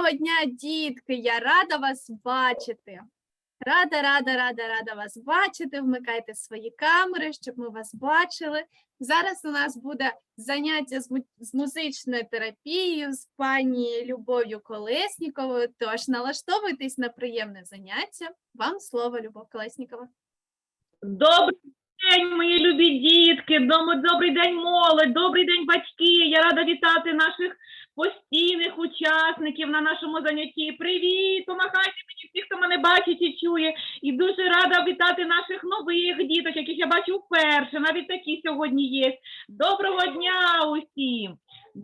дня, дітки! Я рада вас бачити. Рада, рада, рада, рада вас бачити. Вмикайте свої камери, щоб ми вас бачили. Зараз у нас буде заняття з, музичною терапією з пані Любов'ю Колесніковою. Тож налаштовуйтесь на приємне заняття. Вам слово, Любов Колеснікова. Добрий день, мої любі дітки, добрий день, молодь, добрий день, батьки. Я рада вітати наших постійних учасників на нашому занятті. Привіт! Помахайте мені всі, хто мене бачить і чує. І дуже рада вітати наших нових діток, яких я бачу вперше. Навіть такі сьогодні є. Доброго дня усім!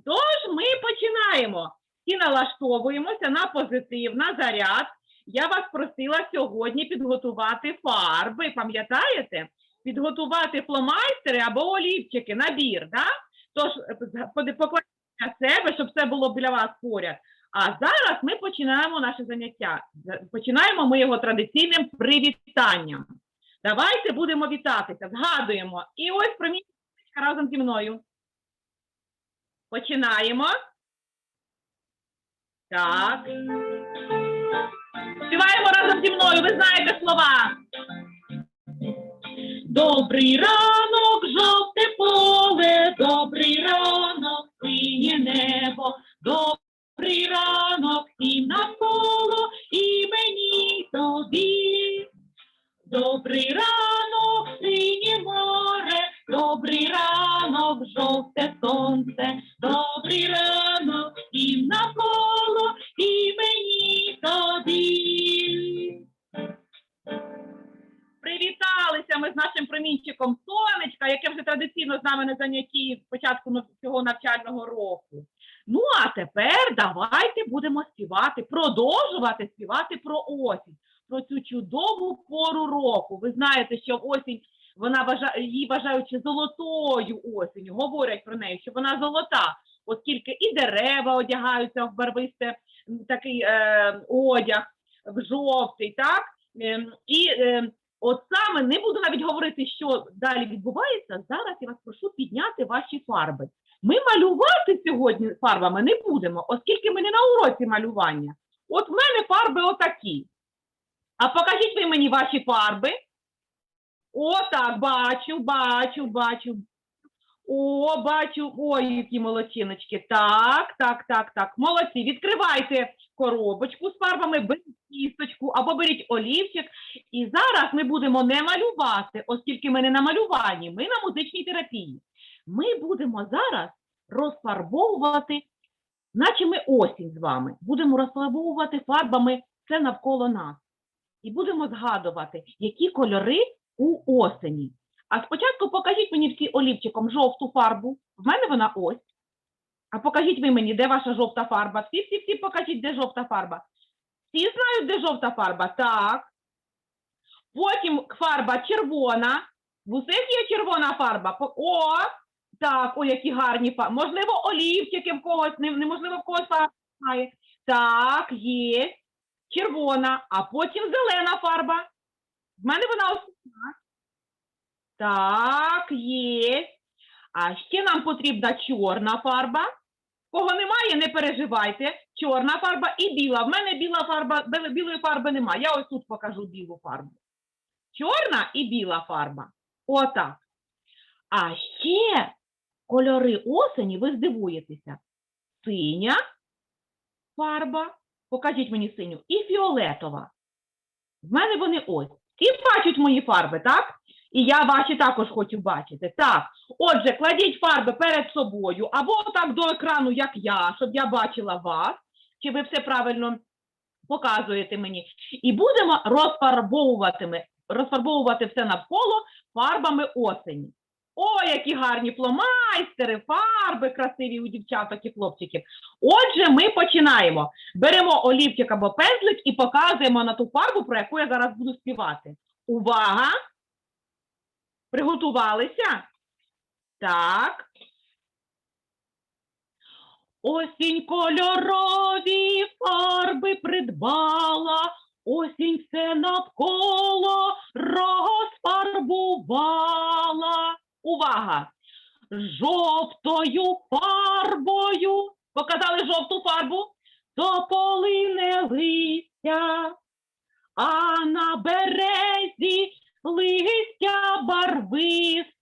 Тож ми починаємо і налаштовуємося на позитив, на заряд. Я вас просила сьогодні підготувати фарби, пам'ятаєте? Підготувати фломайстери або олівчики, набір, да? Тож е, покладіть на себе, щоб все було біля вас поряд. А зараз ми починаємо наше заняття. Починаємо ми його традиційним привітанням. Давайте будемо вітатися, згадуємо. І ось промінь разом зі мною. Починаємо. Так. Співаємо разом зі мною, ви знаєте слова. Добрий ранок, жовте поле, добрий ранок, а тепер давайте будемо співати, продовжувати співати про осінь, про цю чудову пору року. Ви знаєте, що осінь вона вважає, її вважаючи золотою осінню, говорять про неї, що вона золота, оскільки і дерева одягаються в барвисте такий е, одяг, в жовтий, так? Ем, і е, От саме не буду навіть говорити, що далі відбувається. Зараз я вас прошу підняти ваші фарби. Ми малювати сьогодні фарбами не будемо, оскільки ми не на уроці малювання. От в мене фарби отакі. А покажіть ви мені ваші фарби. О, так, бачу, бачу, бачу. О, бачу. Ой, які молодчиночки. Так, так, так, так. Молодці. Відкривайте коробочку з фарбами, беріть кісточку або беріть олівчик. І зараз ми будемо не малювати, оскільки ми не на малюванні, ми на музичній терапії. Ми будемо зараз розфарбовувати, наче ми осінь з вами. Будемо розфарбовувати фарбами все навколо нас. І будемо згадувати, які кольори у осені. А спочатку покажіть мені всі олівчиком жовту фарбу. В мене вона ось. А покажіть ви мені, де ваша жовта фарба. Всі, всі, всі покажіть, де жовта фарба. Всі знають, де жовта фарба? Так. Потім фарба червона. В усіх є червона фарба. О, так, о, які гарні фарби. Можливо, олівчики в когось, не- неможливо, в когось фарба немає. Так, є. Червона, а потім зелена фарба. В мене вона така. Так, є. А ще нам потрібна чорна фарба. Кого немає, не переживайте. Чорна фарба і біла. В мене біла фарба, білої фарби немає. Я ось тут покажу білу фарбу. Чорна і біла фарба. Отак. А ще кольори осені, ви здивуєтеся. Синя фарба. Покажіть мені синю. І фіолетова. В мене вони ось. Всі бачать мої фарби, так? І я ваші також хочу бачити. Так. Отже, кладіть фарби перед собою або так до екрану, як я, щоб я бачила вас, чи ви все правильно показуєте мені. І будемо розфарбовувати, розфарбовувати все навколо фарбами осені. О, які гарні фломайстери, фарби красиві у дівчаток і хлопчиків. Отже, ми починаємо. Беремо олівчик або пензлик і показуємо на ту фарбу, про яку я зараз буду співати. Увага! Приготувалися? Так. Осінь кольорові фарби придбала, осінь все навколо розфарбувала. Увага! Жовтою фарбою. Показали жовту фарбу? тополине листя, а на березі листя барвисте.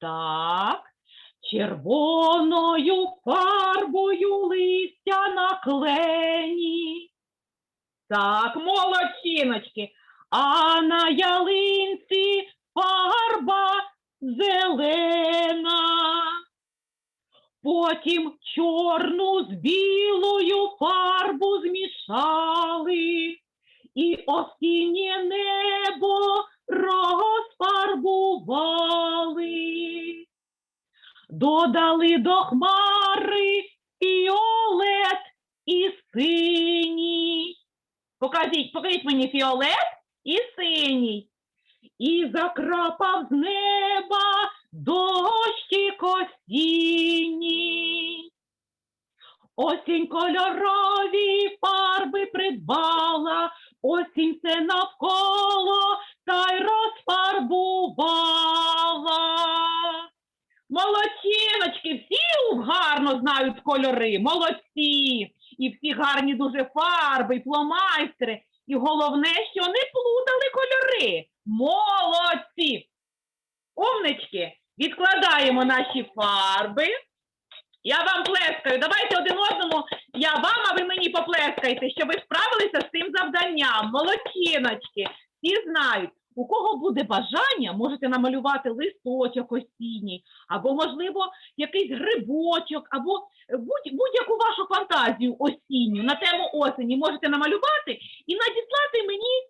Так, червоною фарбою листя наклені. Так, молодчиночки. А на ялинці фарба зелена. Потім чорну з білою фарбу змішали, і осіннє небо розфарбували. Додали до хмари фіолет і синій. Покажіть, покажіть мені фіолет і синій. І закрапав з неба дощик осінній. Осінь кольорові фарби придбала, осінь все навколо та й розфарбувала. Молодчиночки, всі гарно знають кольори, молодці. І всі гарні дуже фарби, і фломайстери. І головне, що не плутали кольори. Молодці! Умнички, відкладаємо наші фарби. Я вам плескаю. Давайте один одному, я вам, а ви мені поплескайте, щоб ви справилися з цим завданням. Молодчиночки. Всі знають, у кого буде бажання, можете намалювати листочок осінній, або, можливо, якийсь грибочок, або будь- будь-яку вашу фантазію осінню на тему осені можете намалювати і надіслати мені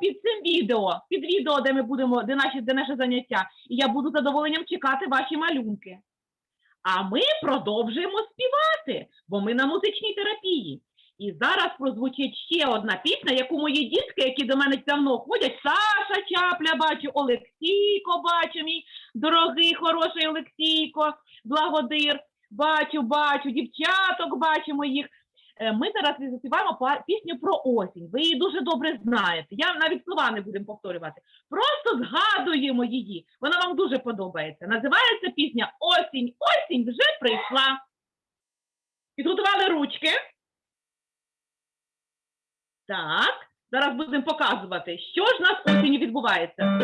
під цим відео, під відео, де ми будемо, де наші, де наше заняття. І я буду задоволенням чекати ваші малюнки. А ми продовжуємо співати, бо ми на музичній терапії. І зараз прозвучить ще одна пісня, яку мої дітки, які до мене давно ходять, Саша Чапля бачу, Олексійко бачу, мій дорогий, хороший Олексійко, благодир, бачу, бачу, дівчаток бачу моїх. Е, Ми зараз заспіваємо пісню про осінь. Ви її дуже добре знаєте. Я навіть слова не будемо повторювати. Просто згадуємо її. Вона вам дуже подобається. Називається пісня Осінь, осінь вже прийшла. Підготували ручки. Так, зараз будемо показувати, що ж у нас осінню відбувається.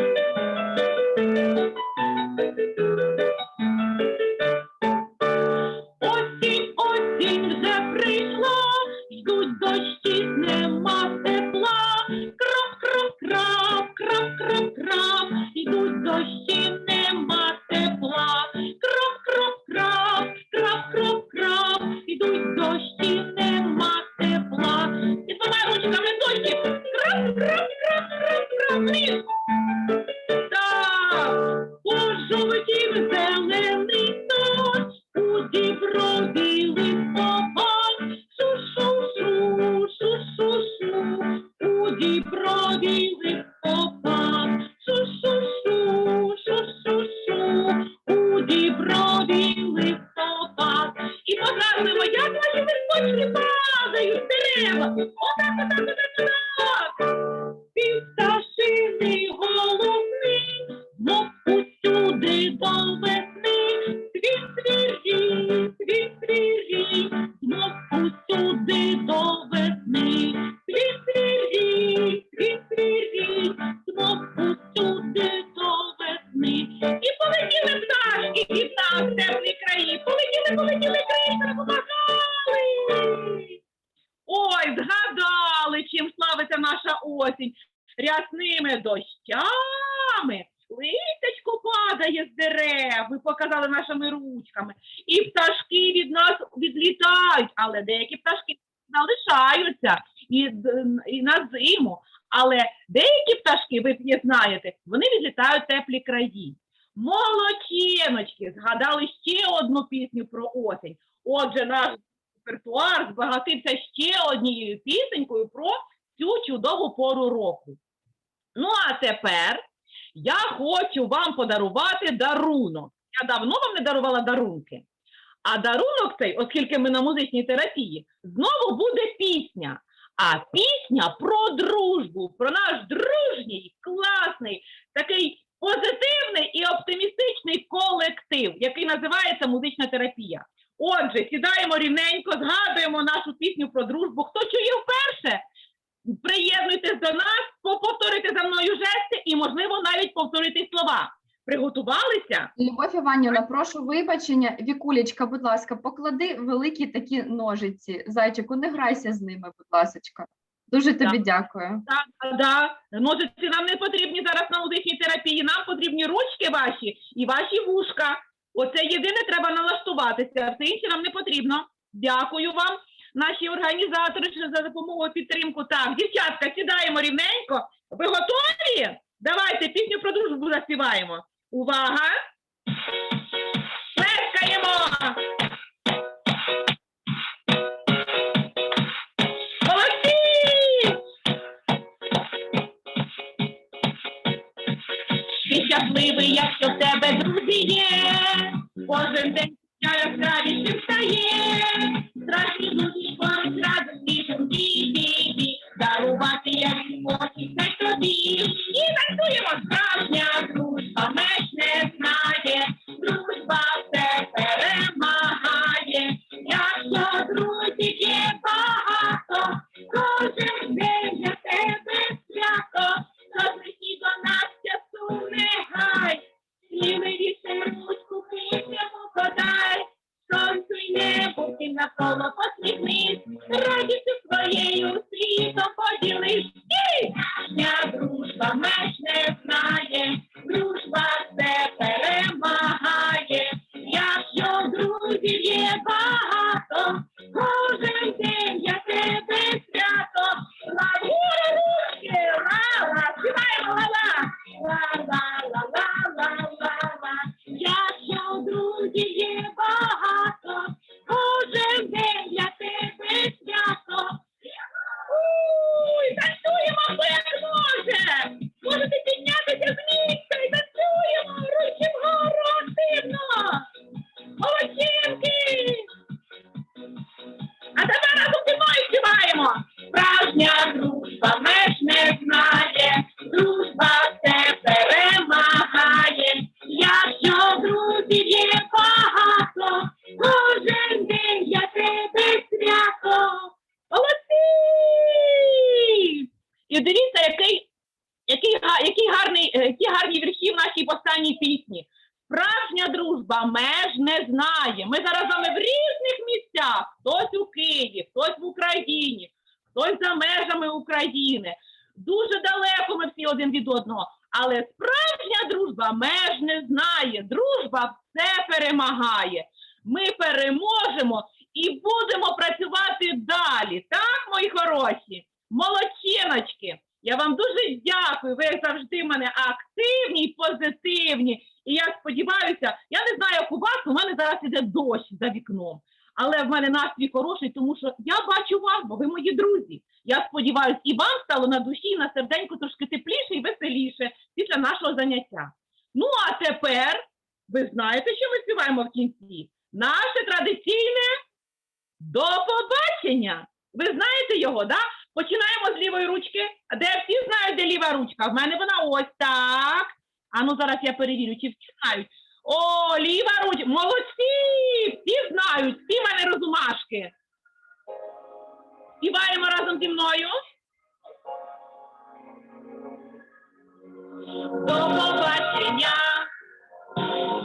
subido залишаються і, і на зиму. Але деякі пташки, ви не знаєте, вони відлітають в теплі краї. Молодчиночки, згадали ще одну пісню про осінь. Отже, наш репертуар збагатився ще однією пісенькою про цю чудову пору року. Ну, а тепер я хочу вам подарувати дарунок. Я давно вам не дарувала дарунки. А дарунок цей, оскільки ми на музичній терапії, знову буде пісня. А пісня про дружбу, про наш дружній, класний, такий позитивний і оптимістичний колектив, який називається музична терапія. Отже, сідаємо рівненько, згадуємо нашу пісню про дружбу. Хто чує вперше? Приєднуйтесь до нас, повторюйте за мною жести і, можливо, навіть повторити слова. Приготувалися? Любов Іванівна, прошу вибачення. Вікулечка, будь ласка, поклади великі такі ножиці. Зайчику, не грайся з ними, будь ласочка. Дуже тобі дякую. Так, а, да. Ножиці нам не потрібні зараз на музичній терапії. Нам потрібні ручки ваші і ваші вушка. Оце єдине треба налаштуватися. Все інше нам не потрібно. Дякую вам, наші організатори, за допомогу підтримку. Так, дівчатка, сідаємо рівненько. Ви готові? Давайте пісню про дружбу заспіваємо. Увага! Плескаємо! Молодці! Ти щасливий, якщо в тебе друзі є. Кожен день яскравіше встає. Страшні зустріч поруч радості ді Дарувати як хочеться тобі. І танцюємо справжня дружба, Amen. Перемагає. Ми переможемо і будемо працювати далі. Так, мої хороші? Молодчиночки. Я вам дуже дякую. Ви завжди в мене активні і позитивні. І я сподіваюся, я не знаю, як у вас, у мене зараз іде дощ за вікном. Але в мене настрій хороший, тому що я бачу вас, бо ви мої друзі. Я сподіваюся, і вам стало на душі, і на серденьку трошки тепліше і веселіше після нашого заняття. Ну а тепер ви знаєте, що ми співаємо в кінці? Наше традиційне до побачення. Ви знаєте його, да? Починаємо з лівої ручки. Де всі знають, де ліва ручка? В мене вона ось так. А ну зараз я перевірю, чи знають. О, ліва ручка. Молодці! Всі знають, всі мене розумашки. Співаємо разом зі мною. До побачення.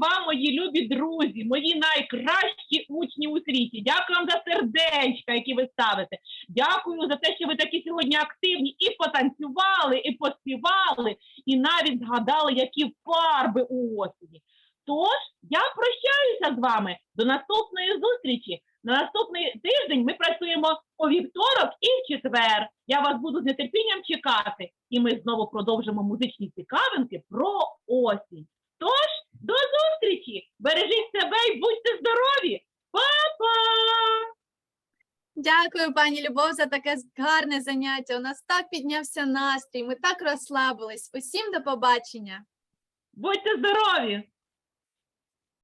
Вам, мої любі друзі, мої найкращі учні у світі. Дякую вам за сердечка, які ви ставите. Дякую за те, що ви такі сьогодні активні і потанцювали, і поспівали, і навіть згадали, які фарби у осені. Тож я прощаюся з вами до наступної зустрічі. На наступний тиждень ми працюємо у вівторок і в четвер. Я вас буду з нетерпінням чекати. І ми знову продовжимо музичні цікавинки про осінь. Тож, до зустрічі! Бережіть себе і будьте здорові! Па-па! Дякую, пані Любов, за таке гарне заняття. У нас так піднявся настрій, ми так розслабились. Усім до побачення. Будьте здорові!